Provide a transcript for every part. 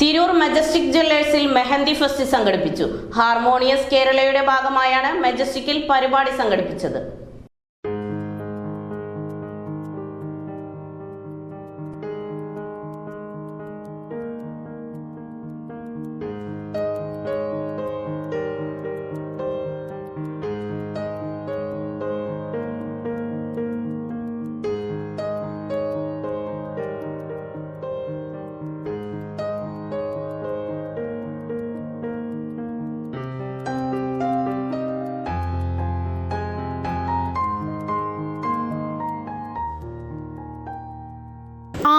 Tirur majestic ജ്വല്ലേഴ്സിൽ mehndi fest സംഘടിപ്പിച്ചു. Harmonious കേരളയുടെ ഭാഗമായാണ് മജസ്റ്റിക്കിൽ പരിപാടി സംഘടിപ്പിച്ചത്.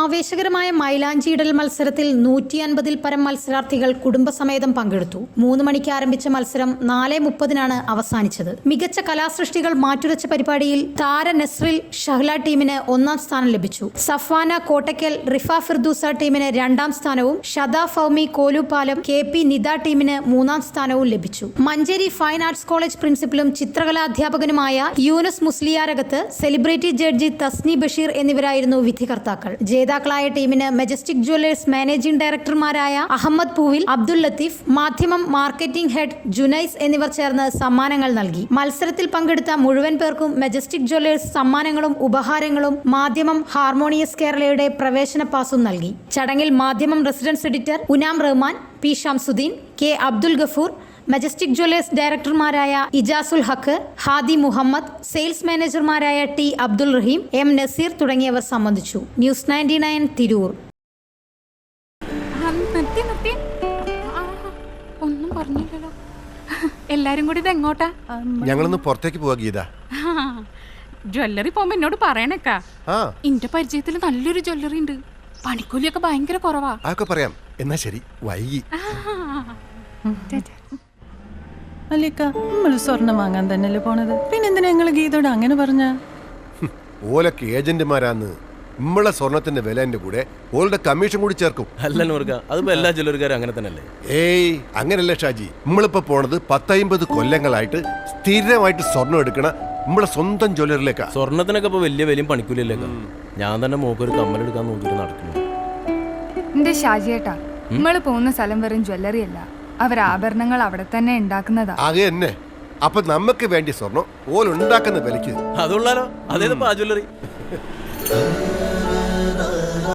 ആവേശകരമായ മൈലാഞ്ചിയിടൽ മത്സരത്തിൽ നൂറ്റി അൻപതിൽ പരം മത്സരാർത്ഥികൾ കുടുംബസമേതം പങ്കെടുത്തു. മൂന്ന് മണിക്ക് ആരംഭിച്ച മത്സരം നാല് മുപ്പതിനാണ് അവസാനിച്ചത്. മികച്ച കലാസൃഷ്ടികൾ മാറ്റുരച്ച പരിപാടിയിൽ താര നസ്രിൽ ഷഹ്ല ടീമിന് ഒന്നാം സ്ഥാനം ലഭിച്ചു. സഫാന കോട്ടക്കൽ റിഫ ഫിർദൂസ ടീമിന് രണ്ടാം സ്ഥാനവും ഷദ ഫൗമി കോലുപാലം കെ പി നിത ടീമിന് മൂന്നാം സ്ഥാനവും ലഭിച്ചു. മഞ്ചേരി ഫൈൻ ആർട്സ് കോളേജ് പ്രിൻസിപ്പലും ചിത്രകലാധ്യാപകനുമായ യൂനസ് മുസ്ലിയാരകത്ത് സെലിബ്രിറ്റി ജഡ്ജി തസ്നി ബഷീർ എന്നിവരായിരുന്നു വിധികർത്താക്കൾ. ജേതാക്കളായ ടീമിന് മെജസ്റ്റിക് ജ്വല്ലേഴ്സ് മാനേജിംഗ് ഡയറക്ടർമാരായ അഹമ്മദ് പൂവിൽ അബ്ദുൽ ലത്തീഫ് മാധ്യമം മാർക്കറ്റിംഗ് ഹെഡ് ജുനൈസ് എന്നിവർ ചേർന്ന് സമ്മാനങ്ങൾ നൽകി. മത്സരത്തിൽ പങ്കെടുത്ത മുഴുവൻ പേർക്കും മെജസ്റ്റിക് ജ്വല്ലേഴ്സ് സമ്മാനങ്ങളും ഉപഹാരങ്ങളും മാധ്യമം ഹാർമോണിയസ് കേരളയുടെ പ്രവേശന പാസും നൽകി. ചടങ്ങിൽ Madhyamam resident editor Inam Rahman P Shamsuddin K Abdul Gafoor Majestic Jewellers ഡയറക്ടർമാരായ Ijazul Haq Hadi Muhammad sales മാനേജർമാരായ ടി അബ്ദുൾ റഹീം എം നസീർ തുടങ്ങിയവർ സംബന്ധിച്ചു. News ninety nine Tirur. ഒന്നും പറഞ്ഞില്ലല്ലോ. എല്ലാരും കൂടി ഇത് എങ്ങോട്ടാ? ഞങ്ങളൊന്ന് പുറത്തേക്ക് പോവാ ഗീത. ജ്വല്ലറി പോകുമ്പോ എന്നോട് പറയണേക്കാ. എന്റെ ഇന്റെ പരിചയത്തിൽ നല്ലൊരു ജ്വല്ലറി ഉണ്ട്. പണിക്കൂലിയൊക്കെ ഭയങ്കര കുറവാ. അതൊക്കെ പറയാം. എന്നാ ശരി വൈകി. അല്ലേക്ക നമ്മൾ സ്വർണം വാങ്ങാൻ തന്നെയല്ലേ പോണത്? പിന്നെന്തിനാ ഞങ്ങൾ ഗീതയോട് അങ്ങനെ പറഞ്ഞ? ഓലൊക്കെ ഏജന്റുമാരാന്ന്. നമ്മളെ സ്വർണത്തിന്റെ വിലന്റെ കൂടെ ഓളുടെ കമ്മീഷൻ കൂടി ചേർക്കും. അല്ല നൂർക്ക അതിപ്പോ എല്ലാ ജ്വല്ലറിക്കാരും അങ്ങനെ തന്നെയല്ലേ? ഏയ് അങ്ങനല്ല ഷാജി. നമ്മളിപ്പോ പോണത് പത്തൈമ്പത് കൊല്ലങ്ങളായിട്ട് സ്ഥിരമായിട്ട് സ്വർണം എടുക്കണ നമ്മളെ സ്വന്തം ജ്വല്ലറിലേക്കാ സ്വർണത്തിനൊക്കെ ഇപ്പൊ വലിയ വലിയ പണിക്കൂലിയല്ലേക്ക ഞാൻ തന്നെ മോക്കൊരു കമ്മലെടുക്കാൻ നോക്കിയിട്ട് നടക്കുന്നു. എന്റെ ഷാജിയേട്ടാ നമ്മൾ പോകുന്ന സ്ഥലം വെറും ജ്വല്ലറി അല്ല അവർ ആഭരണങ്ങൾ അവിടെ തന്നെ ഉണ്ടാക്കുന്നതാ. ആകെ തന്നെ അപ്പൊ നമുക്ക് വേണ്ടി സ്വർണം ഓലുണ്ടാക്കുന്ന വിലക്ക് അതുള്ളാലോ? അതേ ജ്വല്ലറി?